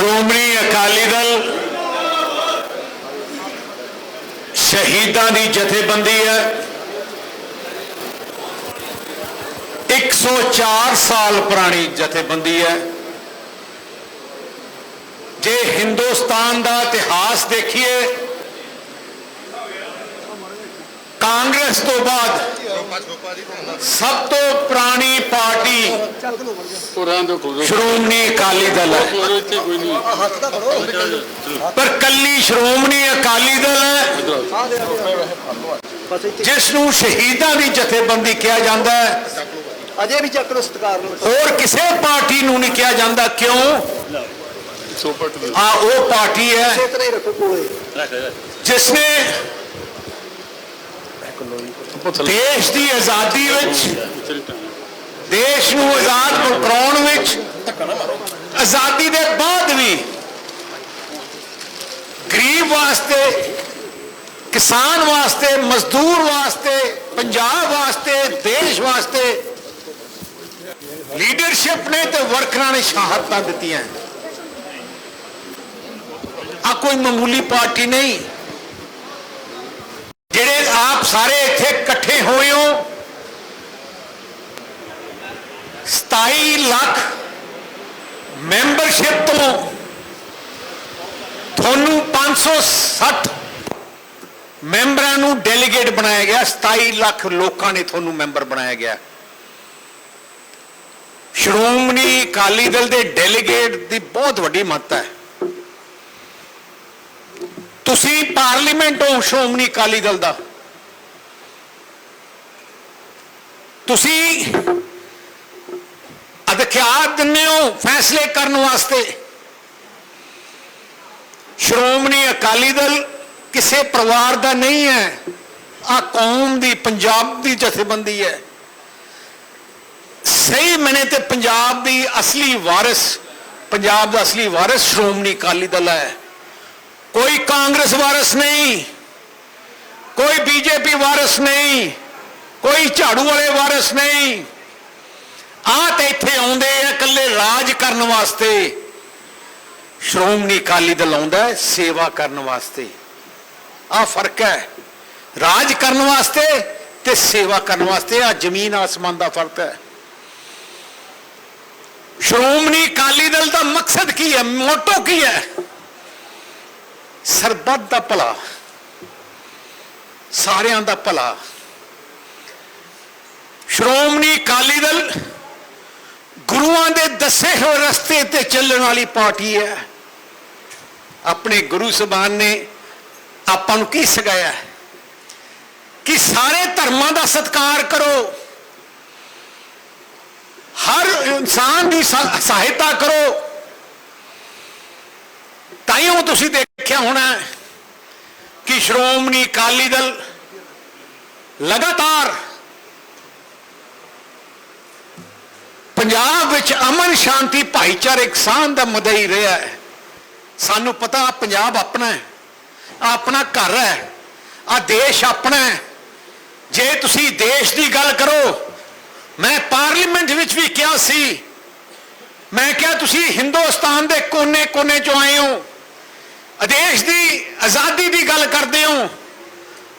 ਸ਼੍ਰੋਮਣੀ ਅਕਾਲੀ ਦਲ ਸ਼ਹੀਦਾਂ ਦੀ ਜਥੇਬੰਦੀ ਹੈ। 104 ਸਾਲ ਪੁਰਾਣੀ ਜਥੇਬੰਦੀ ਹੈ। ਜੇ ਹਿੰਦੁਸਤਾਨ ਦਾ ਇਤਿਹਾਸ ਦੇਖੀਏ, ਕਾਂਗਰਸ ਤੋਂ ਬਾਅਦ ਸਭ ਤੋਂ ਪੁਰਾਣੀ ਪਾਰਟੀ ਪੁਰਾਂ ਦੇ ਕੋਲ ਸ਼੍ਰੋਮਣੀ ਅਕਾਲੀ ਦਲ ਹੈ। ਕੋਲ ਇੱਥੇ ਕੋਈ ਨਹੀਂ ਪਰ ਕੱਲੀ ਸ਼੍ਰੋਮਣੀ ਅਕਾਲੀ ਦਲ ਹੈ ਜਿਸ ਨੂੰ ਸ਼ਹੀਦਾਂ ਦੀ ਜਥੇਬੰਦੀ ਕਿਹਾ ਜਾਂਦਾ ਹੈ। ਅਜੇ ਵੀ ਚੱਕ ਸਤਕਾਰ ਨੂੰ ਹੋਰ ਕਿਸੇ ਪਾਰਟੀ ਨੂੰ ਨਹੀਂ ਕਿਹਾ ਜਾਂਦਾ ਕਿਉਂ? ਆ ਉਹ ਪਾਰਟੀ ਹੈ ਜਿਸ ਨੇ ਦੇਸ਼ ਦੀ ਆਜ਼ਾਦੀ ਵਿੱਚ, ਦੇਸ਼ ਨੂੰ ਆਜ਼ਾਦ ਕਰਾਉਣ ਵਿੱਚ, ਆਜ਼ਾਦੀ ਦੇ ਬਾਅਦ ਵੀ ਗਰੀਬ ਵਾਸਤੇ, ਕਿਸਾਨ ਵਾਸਤੇ, ਮਜ਼ਦੂਰ ਵਾਸਤੇ, ਪੰਜਾਬ ਵਾਸਤੇ, ਦੇਸ਼ ਵਾਸਤੇ ਲੀਡਰਸ਼ਿਪ ਨੇ ਤੇ ਵਰਕਰਾਂ ਨੇ ਸ਼ਹਾਦਤਾਂ ਦਿੱਤੀਆਂ। ਆ ਕੋਈ ਮਾਮੂਲੀ ਪਾਰਟੀ ਨਹੀਂ। ਜਿਹੜੇ ਸਾਰੇ ਇੱਥੇ ਇਕੱਠੇ ਹੋਏ ਹੋ। 27 ਲੱਖ ਮੈਂਬਰਸ਼ਿਪ ਤੋਂ ਤੁਹਾਨੂੰ 560 ਮੈਂਬਰਾਂ ਨੂੰ ਡੈਲੀਗੇਟ ਬਣਾਇਆ ਗਿਆ। 27 ਲੱਖ ਲੋਕਾਂ ਨੇ ਤੁਹਾਨੂੰ ਮੈਂਬਰ ਬਣਾਇਆ ਗਿਆ। ਸ਼੍ਰੋਮਣੀ ਅਕਾਲੀ ਦਲ ਦੇ ਡੈਲੀਗੇਟ ਦੀ ਬਹੁਤ ਵੱਡੀ ਮਹੱਤਤਾ ਹੈ। ਤੁਸੀਂ ਪਾਰਲੀਮੈਂਟ ਹੋ ਸ਼੍ਰੋਮਣੀ ਅਕਾਲੀ ਦਲ ਦਾ। ਤੁਸੀਂ ਅਧਿਕਾਰ ਦਿੰਦੇ ਹੋ ਫੈਸਲੇ ਕਰਨ ਵਾਸਤੇ। ਸ਼੍ਰੋਮਣੀ ਅਕਾਲੀ ਦਲ ਕਿਸੇ ਪਰਿਵਾਰ ਦਾ ਨਹੀਂ ਹੈ। ਆ ਕੌਮ ਦੀ, ਪੰਜਾਬ ਦੀ ਜਥੇਬੰਦੀ ਹੈ। ਸਹੀ ਮਨੇ ਤੇ ਪੰਜਾਬ ਦੀ ਅਸਲੀ ਵਾਰਿਸ, ਪੰਜਾਬ ਦਾ ਅਸਲੀ ਵਾਰਿਸ ਸ਼੍ਰੋਮਣੀ ਅਕਾਲੀ ਦਲ ਹੈ। ਕੋਈ ਕਾਂਗਰਸ ਵਾਰਿਸ ਨਹੀਂ, ਕੋਈ ਬੀਜੇਪੀ ਵਾਰਿਸ ਨਹੀਂ ਕੋਈ ਝਾੜੂ ਵਾਲੇ ਵਾਰਿਸ ਨਹੀਂ। ਆ ਤੇ ਇੱਥੇ ਆਉਂਦੇ ਆ ਇਕੱਲੇ ਰਾਜ ਕਰਨ ਵਾਸਤੇ। ਸ਼੍ਰੋਮਣੀ ਅਕਾਲੀ ਦਲ ਆਉਂਦਾ ਸੇਵਾ ਕਰਨ ਵਾਸਤੇ। ਆ ਫ਼ਰਕ ਹੈ। ਰਾਜ ਕਰਨ ਵਾਸਤੇ ਤੇ ਸੇਵਾ ਕਰਨ ਵਾਸਤੇ ਆ ਜ਼ਮੀਨ ਆਸਮਾਨ ਦਾ ਫ਼ਰਕ ਹੈ। ਸ਼੍ਰੋਮਣੀ ਅਕਾਲੀ ਦਲ ਦਾ ਮਕਸਦ ਕੀ ਹੈ? ਮੋਟੋ ਕੀ ਹੈ? ਸਰਬੱਤ ਦਾ ਭਲਾ। ਸਾਰਿਆਂ ਦਾ ਭਲਾ। ਸ਼੍ਰੋਮਣੀ ਅਕਾਲੀ ਦਲ ਗੁਰੂਆਂ ਦੇ ਦੱਸੇ ਹੋਏ ਰਸਤੇ ਤੇ ਚੱਲਣ ਵਾਲੀ ਪਾਰਟੀ ਹੈ। ਆਪਣੇ ਗੁਰੂ ਸਬਾਨ ਨੇ ਆਪਾਂ ਨੂੰ ਕੀ ਸਿਖਾਇਆ ਕਿ ਸਾਰੇ ਧਰਮਾਂ ਦਾ ਸਤਿਕਾਰ ਕਰੋ। ਹਰ ਇਨਸਾਨ ਦੀ ਸਹਾਇਤਾ ਕਰੋ। ਤਾਈਓ ਤੁਸੀਂ ਦੇਖਿਆ ਹੋਣਾ ਕਿ ਸ਼੍ਰੋਮਣੀ ਅਕਾਲੀ ਦਲ ਲਗਾਤਾਰ ਪੰਜਾਬ ਵਿੱਚ ਅਮਨ ਸ਼ਾਂਤੀ ਭਾਈਚਾਰਕ ਸਾਂਝ ਦਾ ਮਦਈ ਰਿਹਾ ਹੈ। ਸਾਨੂੰ ਪਤਾ ਪੰਜਾਬ ਆਪਣਾ ਹੈ ਆਪਣਾ ਘਰ ਹੈ ਆ ਦੇਸ਼ ਆਪਣਾ ਹੈ। ਜੇ ਤੁਸੀਂ ਦੇਸ਼ ਦੀ ਗੱਲ ਕਰੋ, ਮੈਂ ਪਾਰਲੀਮੈਂਟ ਵਿੱਚ ਵੀ ਕਿਹਾ ਸੀ, ਮੈਂ ਕਿਹਾ ਤੁਸੀਂ ਹਿੰਦੁਸਤਾਨ ਦੇ ਕੋਨੇ-ਕੋਨੇ ਚੋਂ ਆਏ ਹੋ, ਆਦੇਸ਼ ਦੀ ਆਜ਼ਾਦੀ ਦੀ ਗੱਲ ਕਰਦੇ ਹੋ,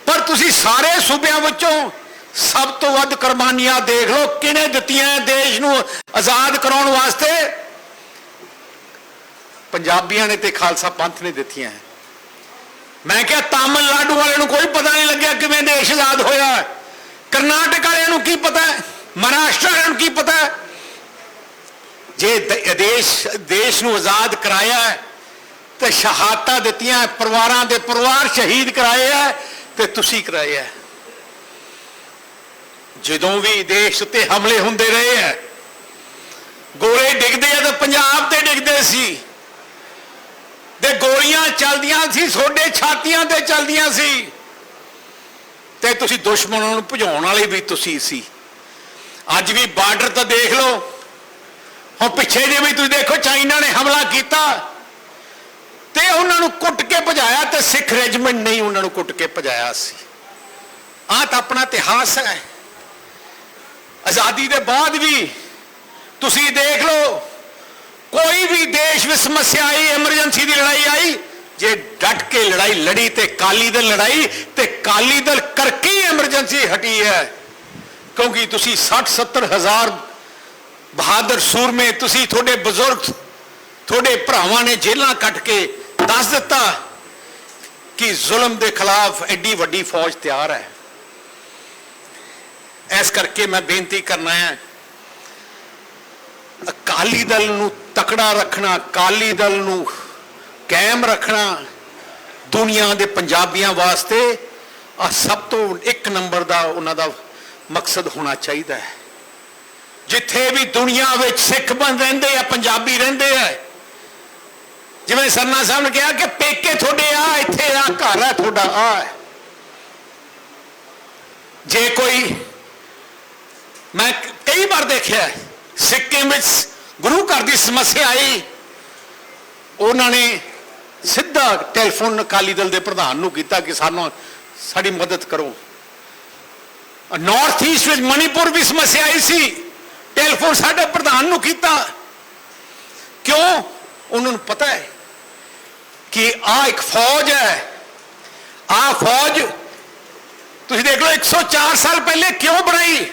ਪਰ ਤੁਸੀਂ ਸਾਰੇ ਸੂਬਿਆਂ ਵਿੱਚੋਂ ਸਭ ਤੋਂ ਵੱਧ ਕੁਰਬਾਨੀਆਂ ਦੇਖ ਲਓ, ਕਿਹਨੇ ਦਿੱਤੀਆਂ ਦੇਸ਼ ਨੂੰ ਆਜ਼ਾਦ ਕਰਾਉਣ ਵਾਸਤੇ? ਪੰਜਾਬੀਆਂ ਨੇ ਤੇ ਖਾਲਸਾ ਪੰਥ ਨੇ ਦਿੱਤੀਆਂ ਹੈ ਮੈਂ ਕਿਹਾ ਤਾਮਿਲਨਾਡੂ ਵਾਲਿਆਂ ਨੂੰ ਕੋਈ ਪਤਾ ਨਹੀਂ ਲੱਗਿਆ ਕਿਵੇਂ ਦੇਸ਼ ਆਜ਼ਾਦ ਹੋਇਆ। ਕਰਨਾਟਕ ਵਾਲਿਆਂ ਨੂੰ ਕੀ ਪਤਾ ਹੈ? ਮਹਾਰਾਸ਼ਟਰ ਵਾਲਿਆਂ ਨੂੰ ਕੀ ਪਤਾ ਹੈ? ਜੇ ਦੇਸ਼ ਦੇਸ਼ ਨੂੰ ਆਜ਼ਾਦ ਕਰਾਇਆ ਤੇ ਸ਼ਹਾਦਤਾਂ ਦਿੱਤੀਆਂ, ਪਰਿਵਾਰਾਂ ਦੇ ਪਰਿਵਾਰ ਸ਼ਹੀਦ ਕਰਾਏ ਆ ਤੇ ਤੁਸੀਂ ਕਰਾਏ ਆ ਜਦੋਂ ਵੀ ਦੇਸ਼ ਉੱਤੇ ਹਮਲੇ ਹੁੰਦੇ ਰਹੇ ਆ ਗੋਲੇ ਡਿੱਗਦੇ ਆ ਤਾਂ ਪੰਜਾਬ ਤੇ ਡਿੱਗਦੇ ਸੀ। ਤੇ ਗੋਲੀਆਂ ਚੱਲਦੀਆਂ ਸੀ ਛੋਡੇ ਛਾਤੀਆਂ ਤੇ ਚੱਲਦੀਆਂ ਸੀ। ਤੇ ਤੁਸੀਂ ਦੁਸ਼ਮਣਾਂ ਨੂੰ ਭਜਾਉਣ ਵਾਲੇ ਵੀ ਤੁਸੀਂ ਸੀ। ਅੱਜ ਵੀ ਬਾਰਡਰ ਤਾਂ ਦੇਖ ਲਓ। ਹੁਣ ਪਿੱਛੇ ਜੇ ਵੀ ਤੁਸੀਂ ਦੇਖੋ, ਚਾਈਨਾ ਨੇ ਹਮਲਾ ਕੀਤਾ ਤੇ ਉਹਨਾਂ ਨੂੰ ਕੁੱਟ ਕੇ ਭਜਾਇਆ ਤੇ ਸਿੱਖ ਰੈਜੀਮੈਂਟ ਨਹੀਂ ਉਹਨਾਂ ਨੂੰ ਕੁੱਟ ਕੇ ਭਜਾਇਆ ਸੀ। ਆਹ ਤਾਂ ਆਪਣਾ ਇਤਿਹਾਸ ਹੈ। ਆਜ਼ਾਦੀ ਦੇ ਬਾਅਦ ਵੀ ਤੁਸੀਂ ਦੇਖ ਲਓ, ਕੋਈ ਵੀ ਦੇਸ਼ ਵਿੱਚ ਸਮੱਸਿਆ ਆਈ ਐਮਰਜੈਂਸੀ ਦੀ ਲੜਾਈ ਆਈ, ਜੇ ਡਟ ਕੇ ਲੜਾਈ ਲੜੀ ਤੇ ਕਾਲੀ ਦਲ ਲੜਾਈ ਤੇ ਕਾਲੀ ਦਲ ਕਰਕੇ ਹੀ ਐਮਰਜੈਂਸੀ ਹਟੀ ਹੈ। ਕਿਉਂਕਿ ਤੁਸੀਂ 60 70 ਹਜ਼ਾਰ ਬਹਾਦਰ ਸੂਰਮੇ ਤੁਸੀਂ ਤੁਹਾਡੇ ਬਜ਼ੁਰਗ, ਤੁਹਾਡੇ ਭਰਾਵਾਂ ਨੇ ਜੇਲ੍ਹਾਂ ਕੱਟ ਕੇ ਦੱਸ ਦਿੱਤਾ ਕਿ ਜ਼ੁਲਮ ਦੇ ਖਿਲਾਫ ਐਡੀ ਵੱਡੀ ਫੌਜ ਤਿਆਰ ਹੈ। ਇਸ ਕਰਕੇ ਮੈਂ ਬੇਨਤੀ ਕਰਨਾ ਹੈ, ਅਕਾਲੀ ਦਲ ਨੂੰ ਤਕੜਾ ਰੱਖਣਾ, ਅਕਾਲੀ ਦਲ ਨੂੰ ਕਾਇਮ ਰੱਖਣਾ ਦੁਨੀਆ ਦੇ ਪੰਜਾਬੀਆਂ ਵਾਸਤੇ ਆ ਸਭ ਤੋਂ ਇੱਕ ਨੰਬਰ ਦਾ ਉਹਨਾਂ ਦਾ ਮਕਸਦ ਹੋਣਾ ਚਾਹੀਦਾ ਹੈ। ਜਿੱਥੇ ਵੀ ਦੁਨੀਆ ਵਿੱਚ ਸਿੱਖ ਬਣ ਰਹਿੰਦੇ ਆ, ਪੰਜਾਬੀ ਰਹਿੰਦੇ ਆ, ਜਿਵੇਂ ਸਰਨਾ ਸਾਹਿਬ ਨੇ ਕਿਹਾ ਕਿ ਪੇਕੇ ਤੁਹਾਡੇ ਆ, ਇੱਥੇ ਆ, ਘਰ ਹੈ ਤੁਹਾਡਾ ਆ। ਜੇ ਕੋਈ ਮੈਂ ਕਈ ਵਾਰ ਦੇਖਿਆ ਹੈ, ਸਿੱਕਿਮ ਵਿੱਚ ਗੁਰੂ ਘਰ ਦੀ ਸਮੱਸਿਆ ਆਈ। ਉਹਨਾਂ ਨੇ ਸਿੱਧਾ ਟੈਲੀਫੋਨ ਅਕਾਲੀ ਦਲ ਦੇ ਪ੍ਰਧਾਨ ਨੂੰ ਕੀਤਾ ਕਿ ਸਾਨੂੰ ਸਾਡੀ ਮਦਦ ਕਰੋ। ਨਾਰਥ ਈਸਟ ਵਿੱਚ ਮਣੀਪੁਰ ਵੀ ਸਮੱਸਿਆ ਆਈ ਸੀ। ਟੈਲੀਫੋਨ ਸਾਡੇ ਪ੍ਰਧਾਨ ਨੂੰ ਕੀਤਾ। ਕਿਉਂ? ਉਹਨਾਂ ਨੂੰ ਪਤਾ ਹੈ ਕਿ ਆ ਇੱਕ ਫੌਜ ਹੈ। ਆ ਫੌਜ ਤੁਸੀਂ ਦੇਖ ਲਓ 104 ਸਾਲ ਪਹਿਲੇ ਕਿਉਂ ਬਣਾਈ?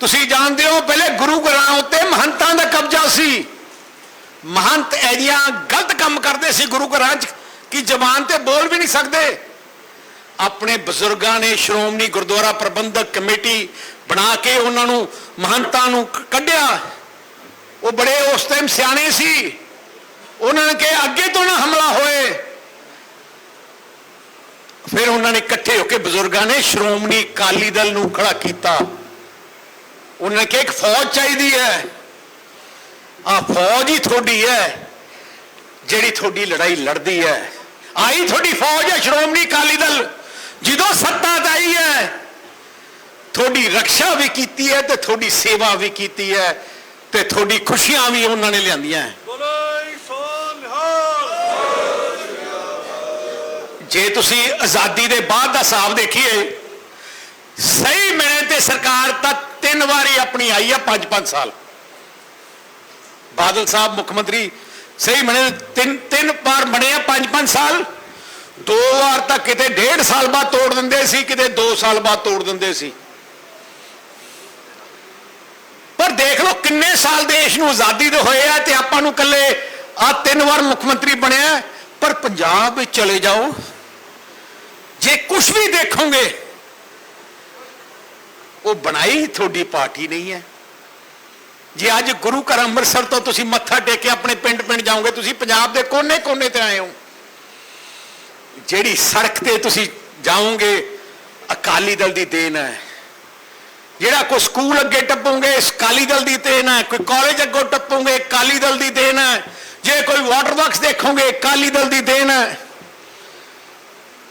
ਤੁਸੀਂ ਜਾਣਦੇ ਹੋ, ਪਹਿਲੇ ਗੁਰੂ ਘਰਾਂ ਉੱਤੇ ਮਹੰਤਾਂ ਦਾ ਕਬਜ਼ਾ ਸੀ। ਮਹੰਤ ਐਜੀਆਂ ਗਲਤ ਕੰਮ ਕਰਦੇ ਸੀ ਗੁਰੂ ਘਰਾਂ 'ਚ ਕਿ ਜ਼ਬਾਨ ਤੇ ਬੋਲ ਵੀ ਨਹੀਂ ਸਕਦੇ। ਆਪਣੇ ਬਜ਼ੁਰਗਾਂ ਨੇ ਸ਼੍ਰੋਮਣੀ ਗੁਰਦੁਆਰਾ ਪ੍ਰਬੰਧਕ ਕਮੇਟੀ ਬਣਾ ਕੇ ਉਹਨਾਂ ਨੂੰ ਮਹੰਤਾਂ ਨੂੰ ਕੱਢਿਆ। ਉਹ ਬੜੇ ਉਸ ਟਾਈਮ ਸਿਆਣੇ ਸੀ। ਉਹਨਾਂ ਨੇ ਕਿਹਾ, ਅੱਗੇ ਤੋਂ ਨਾ ਹਮਲਾ ਹੋਏ। ਫਿਰ ਉਹਨਾਂ ਨੇ ਇਕੱਠੇ ਹੋ ਕੇ ਬਜ਼ੁਰਗਾਂ ਨੇ ਸ਼੍ਰੋਮਣੀ ਅਕਾਲੀ ਦਲ ਨੂੰ ਖੜਾ ਕੀਤਾ। ਉਹਨਾਂ ਨੇ ਕਿਹਾ ਇੱਕ ਫੌਜ ਚਾਹੀਦੀ ਹੈ। ਆ ਫੌਜ ਹੀ ਤੁਹਾਡੀ ਹੈ ਜਿਹੜੀ ਤੁਹਾਡੀ ਲੜਾਈ ਲੜਦੀ ਹੈ। ਆਈ ਤੁਹਾਡੀ ਫੌਜ ਹੈ ਸ਼੍ਰੋਮਣੀ ਅਕਾਲੀ ਦਲ। ਜਦੋਂ ਸੱਤਾ 'ਤੇ ਆਈ ਹੈ ਤੁਹਾਡੀ ਰੱਖਿਆ ਵੀ ਕੀਤੀ ਹੈ ਤੇ ਤੁਹਾਡੀ ਸੇਵਾ ਵੀ ਕੀਤੀ ਹੈ ਤੇ ਤੁਹਾਡੀ ਖੁਸ਼ੀਆਂ ਵੀ ਉਹਨਾਂ ਨੇ ਲਿਆਂਦੀਆਂ ਜੇ ਤੁਸੀਂ ਆਜ਼ਾਦੀ ਦੇ ਬਾਅਦ ਦਾ ਹਿਸਾਬ ਦੇਖੀਏ ਸਹੀ ਮੈਨੇ ਤੇ ਸਰਕਾਰ ਤਾਂ ਤਿੰਨ ਵਾਰੀ ਆਪਣੀ ਆਈ ਆ, ਪੰਜ ਪੰਜ ਸਾਲ। ਬਾਦਲ ਸਾਹਿਬ, ਮੁੱਖ ਮੰਤਰੀ, ਸਹੀ ਮੈਨੇ ਤਿੰਨ ਤਿੰਨ ਵਾਰ ਬਣੇ ਆ, ਪੰਜ ਪੰਜ ਸਾਲ। ਦੋ ਵਾਰ ਤਾਂ ਕਿਤੇ ਡੇਢ ਸਾਲ ਬਾਅਦ ਤੋੜ ਦਿੰਦੇ ਸੀ, ਕਿਤੇ 2 ਸਾਲ ਬਾਅਦ ਤੋੜ ਦਿੰਦੇ ਸੀ। ਪਰ ਦੇਖ ਲਓ ਕਿੰਨੇ ਸਾਲ ਦੇਸ਼ ਨੂੰ ਆਜ਼ਾਦੀ ਦੇ ਹੋਏ ਆ ਤੇ ਆਪਾਂ ਨੂੰ ਕੱਲੇ ਆ ਤਿੰਨ ਵਾਰ ਮੁੱਖ ਮੰਤਰੀ ਬਣਿਆ। ਪਰ ਪੰਜਾਬ ਵਿੱਚ ਚਲੇ ਜਾਓ। ਜੇ ਕੁਝ ਵੀ ਦੇਖੋਗੇ ਉਹ ਬਣਾਈ ਤੁਹਾਡੀ ਪਾਰਟੀ ਨਹੀਂ ਹੈ। ਜੇ ਅੱਜ ਗੁਰੂ ਘਰ ਅੰਮ੍ਰਿਤਸਰ ਤੋਂ ਤੁਸੀਂ ਮੱਥਾ ਟੇਕ ਕੇ ਆਪਣੇ ਪਿੰਡ ਪਿੰਡ ਜਾਓਗੇ, ਤੁਸੀਂ ਪੰਜਾਬ ਦੇ ਕੋਨੇ-ਕੋਨੇ ਤੇ ਆਏ ਹੋ। ਜਿਹੜੀ ਸੜਕ ਤੇ ਤੁਸੀਂ ਜਾਓਗੇ, ਅਕਾਲੀ ਦਲ ਦੀ ਦੇਣ ਹੈ। ਜਿਹੜਾ ਕੋਈ ਸਕੂਲ ਅੱਗੇ ਟੱਪੋਗੇ ਅਕਾਲੀ ਦਲ ਦੀ ਦੇਣ ਹੈ। ਕੋਈ ਕਾਲਜ ਅੱਗੋਂ ਟੱਪੋਗੇ, ਅਕਾਲੀ ਦਲ ਦੀ ਦੇਣ ਹੈ। ਜੇ ਕੋਈ ਵਾਟਰ ਵਰਕਸ ਦੇਖੋਗੇ, ਅਕਾਲੀ ਦਲ ਦੀ ਦੇਣ ਹੈ।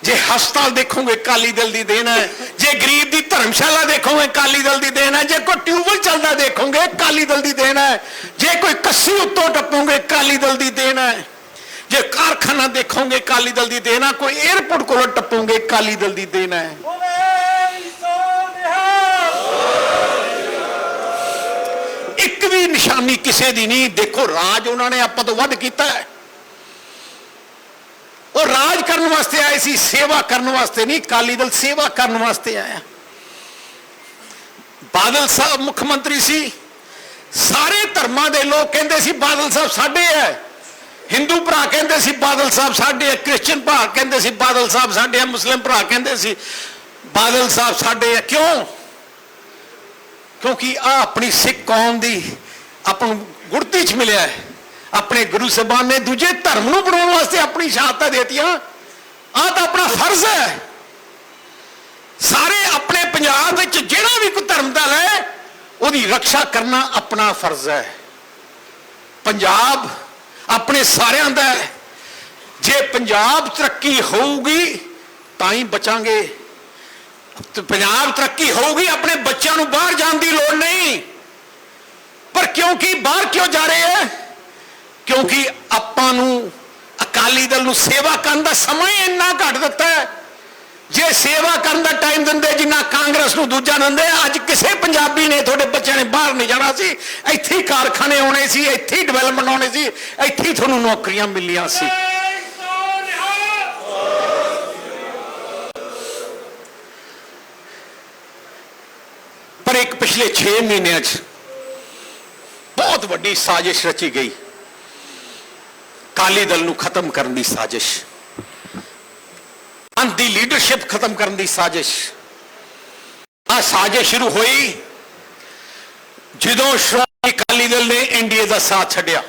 ਜੇ ਹਸਪਤਾਲ ਦੇਖੋਗੇ, ਅਕਾਲੀ ਦਲ ਦੀ ਦੇਣ ਹੈ। ਜੇ ਗਰੀਬ ਦੀ ਧਰਮਸ਼ਾਲਾ ਦੇਖੋਗੇ, ਅਕਾਲੀ ਦਲ ਦੀ ਦੇਣ ਹੈ। ਜੇ ਕੋਈ ਟਿਊਬਲ ਚੱਲਦਾ ਦੇਖੋਗੇ, ਅਕਾਲੀ ਦਲ ਦੀ ਦੇਣ ਹੈ। ਜੇ ਕੋਈ ਕੱਸੀ ਉੱਤੋਂ ਟੱਪੋਗੇ, ਅਕਾਲੀ ਦਲ ਦੀ ਦੇਣ ਹੈ। ਜੇ ਕਾਰਖਾਨਾ ਦੇਖੋਗੇ, ਅਕਾਲੀ ਦਲ ਦੀ ਦੇਣ ਹੈ। ਕੋਈ 에ਅਰਪੋਰਟ ਕੋਲੋਂ ਟੱਪੋਗੇ, ਅਕਾਲੀ ਦਲ ਦੀ ਦੇਣ ਹੈ। ਇੱਕ ਵੀ ਨਿਸ਼ਾਨੀ ਕਿਸੇ ਦੀ ਨਹੀਂ। ਦੇਖੋ, ਰਾਜ ਉਹਨਾਂ ਨੇ ਆਪਾਂ ਤੋਂ ਵੱਧ ਕੀਤਾ ਹੈ। ਉਹ ਰਾਜ ਕਰਨ ਵਾਸਤੇ ਆਏ ਸੀ, ਸੇਵਾ ਕਰਨ ਵਾਸਤੇ ਨਹੀਂ ਕਾਲੀ ਦਲ ਸੇਵਾ ਕਰਨ ਵਾਸਤੇ ਆਇਆ। ਬਾਦਲ ਸਾਹਿਬ ਮੁੱਖ ਮੰਤਰੀ ਸੀ। ਸਾਰੇ ਧਰਮਾਂ ਦੇ ਲੋਕ ਕਹਿੰਦੇ ਸੀ, ਬਾਦਲ ਸਾਹਿਬ ਸਾਡੇ ਹੈ। ਹਿੰਦੂ ਭਰਾ ਕਹਿੰਦੇ ਸੀ, ਬਾਦਲ ਸਾਹਿਬ ਸਾਡੇ ਹੈ। ਕ੍ਰਿਸਚੀਅਨ ਭਰਾ ਕਹਿੰਦੇ ਸੀ, ਬਾਦਲ ਸਾਹਿਬ ਸਾਡੇ ਹੈ। ਮੁਸਲਿਮ ਭਰਾ ਕਹਿੰਦੇ ਸੀ, ਬਾਦਲ ਸਾਹਿਬ ਸਾਡੇ ਹੈ। ਕਿਉਂ? ਕਿਉਂਕਿ ਆ ਆਪਣੀ ਸਿੱਖ ਕੌਮ ਦੀ ਆਪਾਂ ਨੂੰ ਗੁਰਤੀ ਚ ਮਿਲਿਆ ਹੈ। ਆਪਣੇ ਗੁਰੂ ਸਾਹਿਬਾਨ ਨੇ ਦੂਜੇ ਧਰਮ ਨੂੰ ਬਣਾਉਣ ਵਾਸਤੇ ਆਪਣੀ ਸ਼ਹਾਦਤਾਂ ਦੇਤੀਆਂ। ਆਹ ਤਾਂ ਆਪਣਾ ਫਰਜ਼ ਹੈ। ਸਾਰੇ ਆਪਣੇ ਪੰਜਾਬ ਵਿੱਚ ਜਿਹੜਾ ਵੀ ਕੋਈ ਧਰਮ ਦਾ ਹੈ, ਉਹਦੀ ਰੱਖਿਆ ਕਰਨਾ ਆਪਣਾ ਫਰਜ਼ ਹੈ। ਪੰਜਾਬ ਆਪਣੇ ਸਾਰਿਆਂ ਦਾ ਹੈ। ਜੇ ਪੰਜਾਬ ਤਰੱਕੀ ਹੋਊਗੀ, ਤਾਂ ਹੀ ਬਚਾਂਗੇ। ਪੰਜਾਬ ਤਰੱਕੀ ਹੋਊਗੀ, ਆਪਣੇ ਬੱਚਿਆਂ ਨੂੰ ਬਾਹਰ ਜਾਣ ਦੀ ਲੋੜ ਨਹੀਂ। ਪਰ ਕਿਉਂਕਿ ਬਾਹਰ ਕਿਉਂ ਜਾ ਰਹੇ ਹੈ? ਕਿਉਂਕਿ ਆਪਾਂ ਨੂੰ ਅਕਾਲੀ ਦਲ ਨੂੰ ਸੇਵਾ ਕਰਨ ਦਾ ਸਮਾਂ ਹੀ ਇੰਨਾ ਘੱਟ ਦਿੱਤਾ ਹੈ। ਜੇ ਸੇਵਾ ਕਰਨ ਦਾ ਟਾਈਮ ਦਿੰਦੇ, ਜਿੰਨਾ ਕਾਂਗਰਸ ਨੂੰ ਦੂਜਾ ਦਿੰਦੇ, ਅੱਜ ਕਿਸੇ ਪੰਜਾਬੀ ਨੇ ਤੁਹਾਡੇ ਬੱਚਿਆਂ ਨੇ ਬਾਹਰ ਨਹੀਂ ਜਾਣਾ ਸੀ। ਇੱਥੇ ਹੀ ਕਾਰਖਾਨੇ ਆਉਣੇ ਸੀ, ਇੱਥੇ ਹੀ ਡਿਵੈਲਪਮੈਂਟ ਆਉਣੀ ਸੀ, ਇੱਥੇ ਹੀ ਤੁਹਾਨੂੰ ਨੌਕਰੀਆਂ ਮਿਲੀਆਂ ਸੀ। ਪਰ ਇੱਕ ਪਿਛਲੇ 6 ਮਹੀਨਿਆਂ 'ਚ ਬਹੁਤ ਵੱਡੀ ਸਾਜ਼ਿਸ਼ ਰਚੀ ਗਈ। ਕਾਲੀ ਦਲ ਨੂੰ ਖਤਮ ਕਰਨ ਦੀ ਸਾਜ਼ਿਸ਼। ਅੰਤ ਦੀ ਲੀਡਰਸ਼ਿਪ ਖਤਮ ਕਰਨ ਦੀ ਸਾਜ਼ਿਸ਼। ਆ ਸਾਜ਼ਿਸ਼ ਸ਼ੁਰੂ ਹੋਈ ਜਦੋਂ ਸ਼੍ਰੋਮਣੀ ਅਕਾਲੀ ਦਲ ਨੇ ਐਨਡੀਏ ਦਾ ਸਾਥ ਛੱਡਿਆ।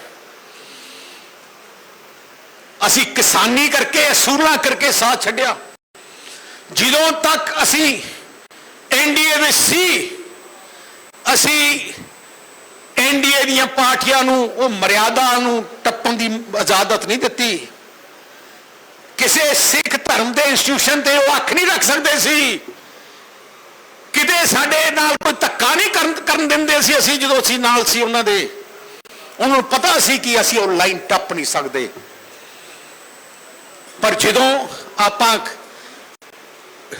ਅਸੀਂ ਕਿਸਾਨੀ ਕਰਕੇ, ਅਸੂਲਾਂ ਕਰਕੇ ਸਾਥ ਛੱਡਿਆ। ਜਦੋਂ ਤੱਕ ਅਸੀਂ ਐਨਡੀਏ ਵਿੱਚ ਸੀ, ਅਸੀਂ ਐਨਡੀਏ ਦੀਆਂ ਪਾਰਟੀਆਂ ਨੂੰ, ਉਹ ਮਰਿਆਦਾ ਨੂੰ ਟੱਪਣ ਦੀ ਇਜਾਜ਼ਤ ਨਹੀਂ ਦਿੱਤੀ। ਕਿਸੇ ਸਿੱਖ ਧਰਮ ਦੇ ਇੰਸਟੀਟਿਊਸ਼ਨ ਤੇ ਉਹ ਅੱਖ ਨਹੀਂ ਰੱਖ ਸਕਦੇ ਸੀ। ਕਿਤੇ ਸਾਡੇ ਨਾਲ ਕੋਈ ਧੱਕਾ ਨਹੀਂ ਕਰਨ ਕਰਨ ਦਿੰਦੇ ਸੀ ਅਸੀਂ, ਜਦੋਂ ਅਸੀਂ ਨਾਲ ਸੀ ਉਹਨਾਂ ਦੇ। ਉਹਨਾਂ ਨੂੰ ਪਤਾ ਸੀ ਕਿ ਅਸੀਂ ਉਹ ਲਾਈਨ ਟੱਪ ਨਹੀਂ ਸਕਦੇ। ਪਰ ਜਦੋਂ ਆਪਾਂ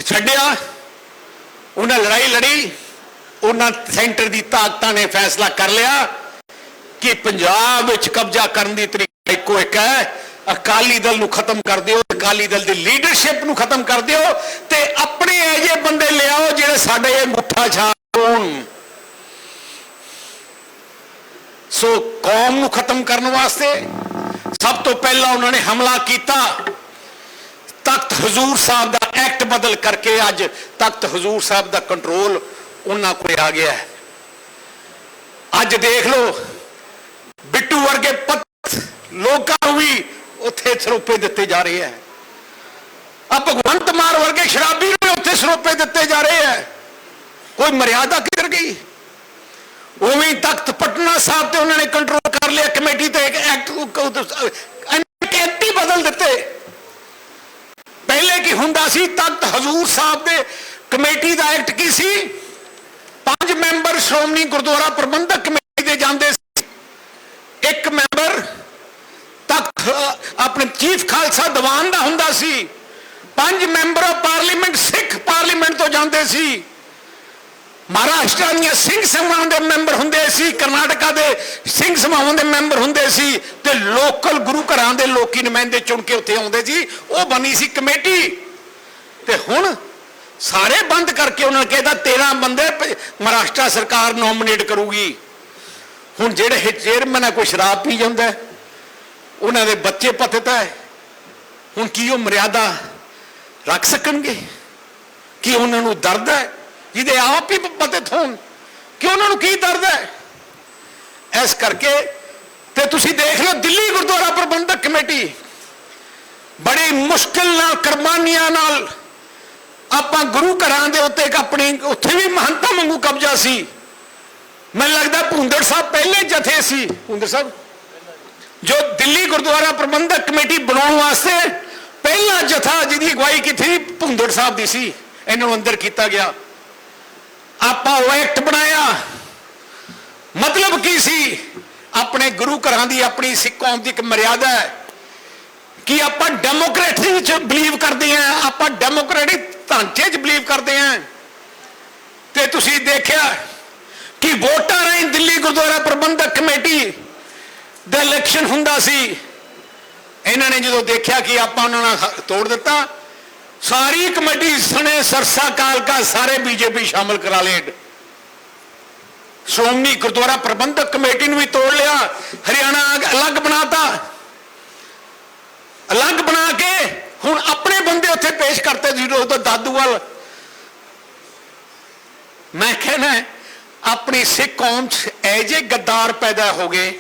ਛੱਡਿਆ, ਉਹਨਾਂ ਲੜਾਈ ਲੜੀ ਉਹਨਾਂ ਸੈਂਟਰ ਦੀ ਤਾਕਤਾਂ ਨੇ ਫੈਸਲਾ ਕਰ ਲਿਆ ਕਿ ਪੰਜਾਬ ਵਿੱਚ ਕਬਜ਼ਾ ਕਰਨ ਦੀ ਤਰੀਕਾ ਇੱਕੋ ਇੱਕ ਹੈ। ਅਕਾਲੀ ਦਲ ਨੂੰ ਖਤਮ ਕਰ ਦਿਓ, ਅਕਾਲੀ ਦਲ ਦੀ ਲੀਡਰਸ਼ਿਪ ਨੂੰ ਖਤਮ ਕਰ ਦਿਓ ਤੇ ਆਪਣੇ ਇਹੋ ਬੰਦੇ ਲਿਆਓ ਜਿਹੜੇ ਸਾਡੇ ਇਹ ਮੁੱਠਾ ਛਾਪ ਹੋਣ ਸੋ ਕੌਮ ਨੂੰ ਖਤਮ ਕਰਨ ਵਾਸਤੇ ਸਭ ਤੋਂ ਪਹਿਲਾਂ ਉਹਨਾਂ ਨੇ ਹਮਲਾ ਕੀਤਾ। ਤਖਤ ਹਜ਼ੂਰ ਸਾਹਿਬ ਦਾ ਐਕਟ ਬਦਲ ਕਰਕੇ ਅੱਜ ਤਖਤ ਹਜ਼ੂਰ ਸਾਹਿਬ ਦਾ ਕੰਟਰੋਲ ਉਹਨਾਂ ਕੋਲ ਆ ਗਿਆ ਅੱਜ ਦੇਖ ਲਓ, ਬਿੱਟੂ ਵਰਗੇ ਪਤ ਲੋਕਾਂ ਨੂੰ ਵੀ ਉੱਥੇ ਸਰੋਪੇ ਦਿੱਤੇ ਜਾ ਰਹੇ ਹੈ। ਆ ਭਗਵੰਤ ਮਾਨ ਵਰਗੇ ਸ਼ਰਾਬੀ ਨੂੰ ਵੀ ਉੱਥੇ ਸਰੋਪੇ ਦਿੱਤੇ ਜਾ ਰਹੇ ਹੈ। ਕੋਈ ਮਰਿਆਦਾ ਕਿੱਧਰ ਗਈ? ਉਵੇਂ ਤਖਤ ਪਟਨਾ ਸਾਹਿਬ ਤੇ ਉਹਨਾਂ ਨੇ ਕੰਟਰੋਲ ਕਰ ਲਿਆ, ਕਮੇਟੀ ਤੇ ਇੱਕ ਐਕਟ ਐਕਟ ਹੀ ਬਦਲ ਦਿੱਤੇ। ਪਹਿਲੇ ਕੀ ਹੁੰਦਾ ਸੀ, ਤਖਤ ਹਜ਼ੂਰ ਸਾਹਿਬ ਦੇ ਕਮੇਟੀ ਦਾ ਐਕਟ ਕੀ ਸੀ? ਪੰਜ ਮੈਂਬਰ ਸ਼੍ਰੋਮਣੀ ਗੁਰਦੁਆਰਾ ਪ੍ਰਬੰਧਕ ਕਮੇਟੀ ਦੇ ਜਾਂਦੇ ਸੀ। ਇੱਕ ਮੈਂਬਰ ਤਖਤ ਆਪਣੇ ਚੀਫ ਖਾਲਸਾ ਦੀਵਾਨ ਦਾ ਹੁੰਦਾ ਸੀ। ਪੰਜ member of parliament, Sikh parliament ਤੋਂ ਜਾਂਦੇ ਸੀ। ਮਹਾਰਾਸ਼ਟਰ ਦੀਆਂ ਸਿੰਘ ਸਭਾਵਾਂ ਦੇ ਮੈਂਬਰ ਹੁੰਦੇ ਸੀ, ਕਰਨਾਟਕਾ ਦੇ ਸਿੰਘ ਸਭਾਵਾਂ ਦੇ ਮੈਂਬਰ ਹੁੰਦੇ ਸੀ ਤੇ ਲੋਕਲ ਗੁਰੂ ਘਰਾਂ ਦੇ ਲੋਕੀ ਨੁਮਾਇੰਦੇ ਚੁਣ ਕੇ ਉੱਥੇ ਆਉਂਦੇ ਸੀ। ਉਹ ਬਣੀ ਸੀ ਕਮੇਟੀ। ਤੇ ਹੁਣ ਸਾਰੇ ਬੰਦ ਕਰਕੇ ਉਹਨਾਂ ਨੇ ਕਿਹਾ 13 ਬੰਦੇ ਮਹਾਰਾਸ਼ਟਰ ਸਰਕਾਰ ਨੋਮੀਨੇਟ ਕਰੂਗੀ। ਹੁਣ ਜਿਹੜੇ ਚੇਅਰਮੈਨ ਆ, ਕੋਈ ਸ਼ਰਾਬ ਪੀ ਜਾਂਦਾ ਉਹਨਾਂ ਦੇ ਬੱਚੇ ਪਤਿਤ ਹੈ। ਹੁਣ ਕੀ ਉਹ ਮਰਿਆਦਾ ਰੱਖ ਸਕਣਗੇ? ਕੀ ਉਹਨਾਂ ਨੂੰ ਦਰਦ ਹੈ? ਜਿਹਦੇ ਆਪ ਹੀ ਪਤਿਤ ਹੋਣ, ਕਿ ਉਹਨਾਂ ਨੂੰ ਕੀ ਦਰਦ ਹੈ? ਇਸ ਕਰਕੇ ਤੇ ਤੁਸੀਂ ਦੇਖ ਲਓ ਦਿੱਲੀ ਗੁਰਦੁਆਰਾ ਪ੍ਰਬੰਧਕ ਕਮੇਟੀ, ਬੜੀ ਮੁਸ਼ਕਿਲ ਨਾਲ, ਕੁਰਬਾਨੀਆਂ ਨਾਲ ਆਪਾਂ ਗੁਰੂ ਘਰਾਂ ਦੇ ਉੱਤੇ ਇੱਕ ਆਪਣੀ ਉੱਥੇ ਵੀ ਮਹੰਤਾ ਵਾਂਗੂ ਕਬਜ਼ਾ ਸੀ। ਮੈਨੂੰ ਲੱਗਦਾ ਭੁੰਦੜ ਸਾਹਿਬ ਪਹਿਲੇ ਜਥੇ ਸੀ। ਭੁੰਦੜ ਸਾਹਿਬ ਜੋ ਦਿੱਲੀ ਗੁਰਦੁਆਰਾ ਪ੍ਰਬੰਧਕ ਕਮੇਟੀ ਬਣਾਉਣ ਵਾਸਤੇ ਪਹਿਲਾ ਜਥਾ ਜਿਹਦੀ ਅਗਵਾਈ ਕੀਤੀ ਸੀ, ਭੁੰਦੜ ਸਾਹਿਬ ਦੀ ਸੀ ਇਹਨਾਂ ਨੂੰ ਅੰਦਰ ਕੀਤਾ ਗਿਆ। ਆਪਾਂ ਉਹ ਐਕਟ ਬਣਾਇਆ। ਮਤਲਬ ਕੀ ਸੀ? ਆਪਣੇ ਗੁਰੂ ਘਰਾਂ ਦੀ ਆਪਣੀ ਸਿੱਖ ਕੌਮ ਦੀ ਇੱਕ ਮਰਿਆਦਾ ਹੈ ਕਿ ਆਪਾਂ ਡੈਮੋਕ੍ਰੇਸੀ ਵਿੱਚ ਬਲੀਵ ਕਰਦੇ ਹਾਂ ਆਪਾਂ ਡੈਮੋਕ੍ਰੈਟਿਕ ਢਾਂਚੇ 'ਚ ਬਲੀਵ ਕਰਦੇ ਹਾਂ ਤੇ ਤੁਸੀਂ ਦੇਖਿਆ ਕਿ ਵੋਟਾਂ ਰਾਹੀਂ ਦਿੱਲੀ ਗੁਰਦੁਆਰਾ ਪ੍ਰਬੰਧਕ ਕਮੇਟੀ ਦਾ ਇਲੈਕਸ਼ਨ ਹੁੰਦਾ ਸੀ। ਇਹਨਾਂ ਨੇ ਜਦੋਂ ਦੇਖਿਆ ਕਿ ਆਪਾਂ ਉਹਨਾਂ ਨਾਲ ਤੋੜ ਦਿੱਤਾ, ਸਾਰੀ ਕਮੇਟੀ ਸਣੇ ਸਰਸਾ ਕਾਲਕਾ ਸਾਰੇ ਬੀਜੇਪੀ ਸ਼ਾਮਲ ਕਰਾ ਲਏ। ਸ਼੍ਰੋਮਣੀ ਗੁਰਦੁਆਰਾ ਪ੍ਰਬੰਧਕ ਕਮੇਟੀ ਨੂੰ ਵੀ ਤੋੜ ਲਿਆ। ਹਰਿਆਣਾ ਅਗ- ਅਲੱਗ ਬਣਾਤਾ। ਅਲੱਗ ਬਣਾ ਕੇ ਹੁਣ ਆਪਣੇ ਬੰਦੇ ਉੱਥੇ ਪੇਸ਼ ਕਰਤੇ ਜ਼ੀਰੋ ਤੋਂ ਦਾਦੂਵਾਲ ਮੈਂ ਕਹਿੰਦਾ ਆਪਣੀ ਸਿੱਖ ਕੌਮ 'ਚ ਐਜੇ ਗੱਦਾਰ ਪੈਦਾ ਹੋ ਗਏ,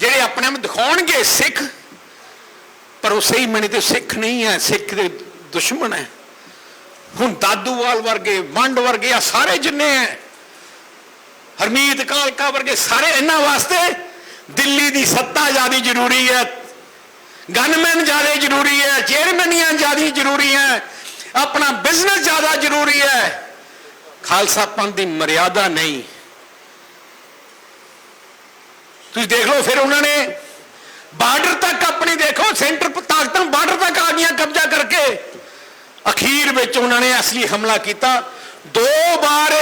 ਜਿਹੜੇ ਆਪਣੇ ਆਪ ਦਿਖਾਉਣਗੇ ਸਿੱਖ, ਪਰ ਉਹ ਸਹੀ ਮਣੇ ਤੇ ਸਿੱਖ ਨਹੀਂ ਹੈ, ਸਿੱਖ ਦੇ ਦੁਸ਼ਮਣ ਹੈ। ਹੁਣ ਦਾਦੂਵਾਲ ਵਰਗੇ, ਵੰਡ ਵਰਗੇ ਆ ਸਾਰੇ ਜਿੰਨੇ ਹੈ, ਹਰਮੀਤ ਕਾਲਕਾ ਵਰਗੇ ਸਾਰੇ ਇਹਨਾਂ ਵਾਸਤੇ ਦਿੱਲੀ ਦੀ ਸੱਤਾ ਜ਼ਿਆਦਾ ਜ਼ਰੂਰੀ ਹੈ ਗਨਮੈਨ ਜ਼ਿਆਦਾ ਜ਼ਰੂਰੀ ਹੈ ਚੇਅਰਮੈਨੀਆਂ ਜ਼ਿਆਦਾ ਜ਼ਰੂਰੀ ਹੈ ਆਪਣਾ ਬਿਜ਼ਨਸ ਜ਼ਿਆਦਾ ਜ਼ਰੂਰੀ ਹੈ ਖਾਲਸਾ ਪੰਥ ਦੀ ਮਰਿਆਦਾ ਨਹੀਂ ਤੁਸੀਂ ਦੇਖ ਲਓ ਫਿਰ ਉਹਨਾਂ ਨੇ ਬਾਰਡਰ ਤੱਕ ਆਪਣੀ ਦੇਖੋ ਸੈਂਟਰ ਤਾਕਤਾਂ ਬਾਰਡਰ ਤੱਕ ਆ ਗਈਆਂ ਕਬਜ਼ਾ ਕਰਕੇ ਅਖੀਰ ਵਿੱਚ ਉਹਨਾਂ ਨੇ ਅਸਲੀ ਹਮਲਾ ਕੀਤਾ ਦੋ ਵਾਰ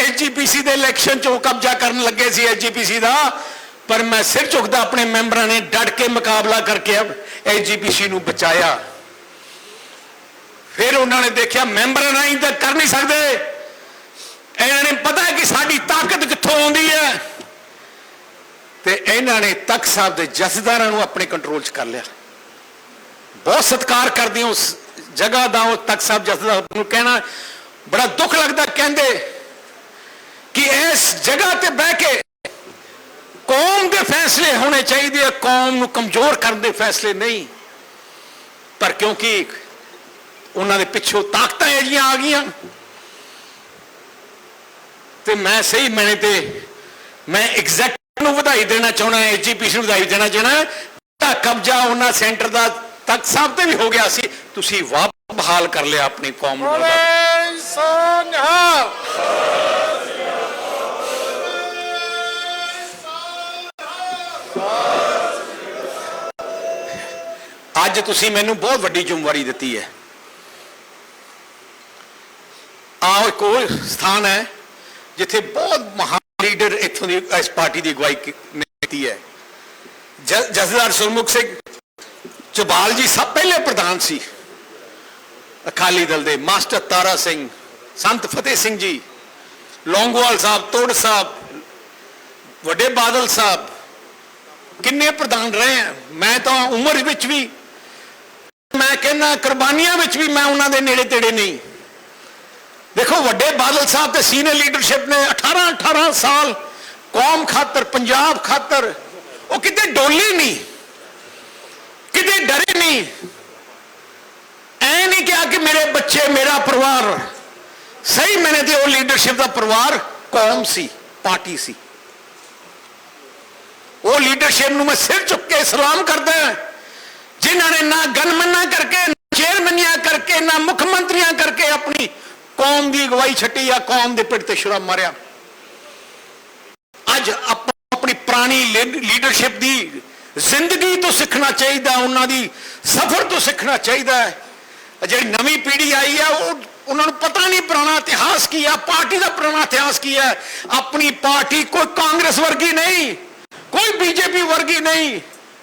ਐਜੀਪੀਸੀ ਦੇ ਇਲੈਕਸ਼ਨ ਚੋਂ ਕਬਜ਼ਾ ਕਰਨ ਲੱਗੇ ਸੀ ਐਜੀਪੀਸੀ ਦਾ ਪਰ ਮੈਂ ਸਿਰ ਝੁਕਦਾ ਆਪਣੇ ਮੈਂਬਰਾਂ ਨੇ ਡਟ ਕੇ ਮੁਕਾਬਲਾ ਕਰਕੇ ਐਜੀਪੀਸੀ ਨੂੰ ਬਚਾਇਆ। ਫਿਰ ਉਹਨਾਂ ਨੇ ਦੇਖਿਆ ਮੈਂਬਰ ਨਹੀਂ ਤਾਂ ਕਰ ਨਹੀਂ ਸਕਦੇ। ਇਹਨਾਂ ਨੇ ਪਤਾ ਕਿ ਸਾਡੀ ਤਾਕਤ ਕਿੱਥੋਂ ਆਉਂਦੀ ਹੈ। ਤੇ ਇਹਨਾਂ ਨੇ ਤਖਤ ਸਾਹਿਬ ਦੇ ਜਥੇਦਾਰਾਂ ਨੂੰ ਆਪਣੇ ਕੰਟਰੋਲ 'ਚ ਕਰ ਲਿਆ। ਬਹੁਤ ਸਤਿਕਾਰ ਕਰਦੇ ਹਾਂ ਉਸ ਜਗ੍ਹਾ ਦਾ, ਉਹ ਤਖਤ ਸਾਹਿਬ ਜਥੇਦਾਰ ਨੂੰ ਕਹਿਣਾ ਬੜਾ ਦੁੱਖ ਲੱਗਦਾ, ਕਹਿੰਦੇ ਕਿ ਇਸ ਜਗ੍ਹਾ ਤੇ ਬਹਿ ਕੇ ਕੌਮ ਦੇ ਫੈਸਲੇ ਹੋਣੇ ਚਾਹੀਦੇ ਆ, ਕੌਮ ਨੂੰ ਕਮਜ਼ੋਰ ਕਰਨ ਦੇ ਫੈਸਲੇ ਨਹੀਂ। ਪਰ ਕਿਉਂਕਿ ਉਹਨਾਂ ਦੇ ਪਿੱਛੋਂ ਤਾਕਤਾਂ ਜਿਹੜੀਆਂ ਆ ਗਈਆਂ, ਤੇ ਮੈਂ ਸਹੀ ਮੈਨੇ ਤੇ ਮੈਂ ਐਗਜ਼ੈਕਟ ਨੂੰ ਵਧਾਈ ਦੇਣਾ ਚਾਹਣਾ ਐਜੀਪੀਸੀ ਨੂੰ ਵਧਾਈ ਦੇਣਾ ਚਾਹਣਾ ਤਾਂ ਕਬਜ਼ਾ ਉਹਨਾਂ ਸੈਂਟਰ ਦਾ ਤਖਤ ਸਭ ਤੇ ਵੀ ਹੋ ਗਿਆ ਸੀ, ਤੁਸੀਂ ਵਾਪਸ ਬਹਾਲ ਕਰ ਲਿਆ ਆਪਣੀ ਕੌਮ ਨੂੰ ਅੱਜ ਤੁਸੀਂ ਮੈਨੂੰ ਬਹੁਤ ਵੱਡੀ ਜ਼ਿੰਮੇਵਾਰੀ ਦਿੱਤੀ ਹੈ। ਆਹ ਇੱਕ ਉਹ ਸਥਾਨ ਹੈ, ਜਿੱਥੇ ਬਹੁਤ ਮਹਾਨ ਲੀਡਰ ਇੱਥੋਂ ਦੀ ਇਸ ਪਾਰਟੀ ਦੀ ਅਗਵਾਈ ਕੀਤੀ ਹੈ। ਜ- ਜਥੇਦਾਰ ਸੁਰਮੁਖ ਸਿੰਘ ਚਬਾਲ ਜੀ ਸਭ ਪਹਿਲੇ ਪ੍ਰਧਾਨ ਸੀ। ਅਕਾਲੀ ਦਲ ਦੇ ਮਾਸਟਰ ਤਾਰਾ ਸਿੰਘ, ਸੰਤ ਫਤਿਹ ਸਿੰਘ ਜੀ, ਲੌਂਗੋਵਾਲ ਸਾਹਿਬ, ਤੋੜ ਸਾਹਿਬ, ਵੱਡੇ ਬਾਦਲ ਸਾਹਿਬ, ਕਿੰਨੇ ਪ੍ਰਧਾਨ ਰਹੇ ਆ ਮੈਂ ਤਾਂ ਉਮਰ ਵਿੱਚ ਵੀ ਮੈਂ ਕਹਿੰਦਾ ਕੁਰਬਾਨੀਆਂ ਵਿੱਚ ਵੀ ਮੈਂ ਉਹਨਾਂ ਦੇ ਨੇੜੇ ਤੇੜੇ ਨਹੀਂ। ਦੇਖੋ ਵੱਡੇ ਬਾਦਲ ਸਾਹਿਬ ਤੇ ਸੀਨੀਅਰ ਲੀਡਰਸ਼ਿਪ ਨੇ 18 18 ਸਾਲ ਕੌਮ ਖਾਤਰ ਪੰਜਾਬ ਖਾਤਰ ਉਹ ਕਿਤੇ ਡੋਲੀ ਨਹੀਂ ਕਿਤੇ ਡਰੇ ਨਹੀਂ। ਐ ਨਹੀਂ ਕਿਹਾ ਕਿ ਮੇਰੇ ਬੱਚੇ ਮੇਰਾ ਪਰਿਵਾਰ ਸਹੀ ਮੈਨੇ ਤੇ ਉਹ ਲੀਡਰਸ਼ਿਪ ਦਾ ਪਰਿਵਾਰ ਕੌਮ ਸੀ ਪਾਰਟੀ ਸੀ। ਉਹ ਲੀਡਰਸ਼ਿਪ ਨੂੰ ਮੈਂ ਸਿਰ ਚੁੱਕ ਕੇ ਸਲਾਮ ਕਰਦਾ ਹਾਂ, ਜਿਨ੍ਹਾਂ ਨੇ ਨਾ ਗਨਮਨਾ ਕਰਕੇ, ਨਾ ਚੇਅਰਮੈਨੀਆਂ ਕਰਕੇ, ਨਾ ਮੁੱਖ ਮੰਤਰੀਆਂ ਕਰਕੇ ਆਪਣੀ ਕੌਮ ਦੀ ਅਗਵਾਈ ਛੱਡੀ ਆ, ਕੌਮ ਦੇ ਪਿੱਠ ਤੇ ਸ਼ੁਰਾ ਮਾਰਿਆ। ਅੱਜ ਆਪਣੀ ਪੁਰਾਣੀ ਲੀਡਰਸ਼ਿਪ ਦੀ ਜ਼ਿੰਦਗੀ ਤੋਂ ਸਿੱਖਣਾ ਚਾਹੀਦਾ, ਉਹਨਾਂ ਦੀ ਸਫ਼ਰ ਤੋਂ ਸਿੱਖਣਾ ਚਾਹੀਦਾ ਹੈ। ਜਿਹੜੀ ਨਵੀਂ ਪੀੜ੍ਹੀ ਆਈ ਹੈ ਉਹ ਉਹਨਾਂ ਨੂੰ ਪਤਾ ਨਹੀਂ ਪੁਰਾਣਾ ਇਤਿਹਾਸ ਕੀ ਹੈ ਪਾਰਟੀ ਦਾ ਪੁਰਾਣਾ ਇਤਿਹਾਸ ਕੀ ਹੈ। ਆਪਣੀ ਪਾਰਟੀ ਕੋਈ ਕਾਂਗਰਸ ਵਰਗੀ ਨਹੀਂ, ਕੋਈ ਬੀਜੇਪੀ ਵਰਗੀ ਨਹੀਂ।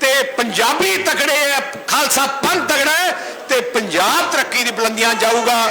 ਤੇ ਪੰਜਾਬੀ ਤਕੜੇ ਹੈ ਖਾਲਸਾ ਪੰਥ ਤਕੜਾ ਹੈ ਤੇ ਪੰਜਾਬ ਤਰੱਕੀ ਦੀ ਬੁਲੰਦੀਆਂ ਜਾਊਗਾ।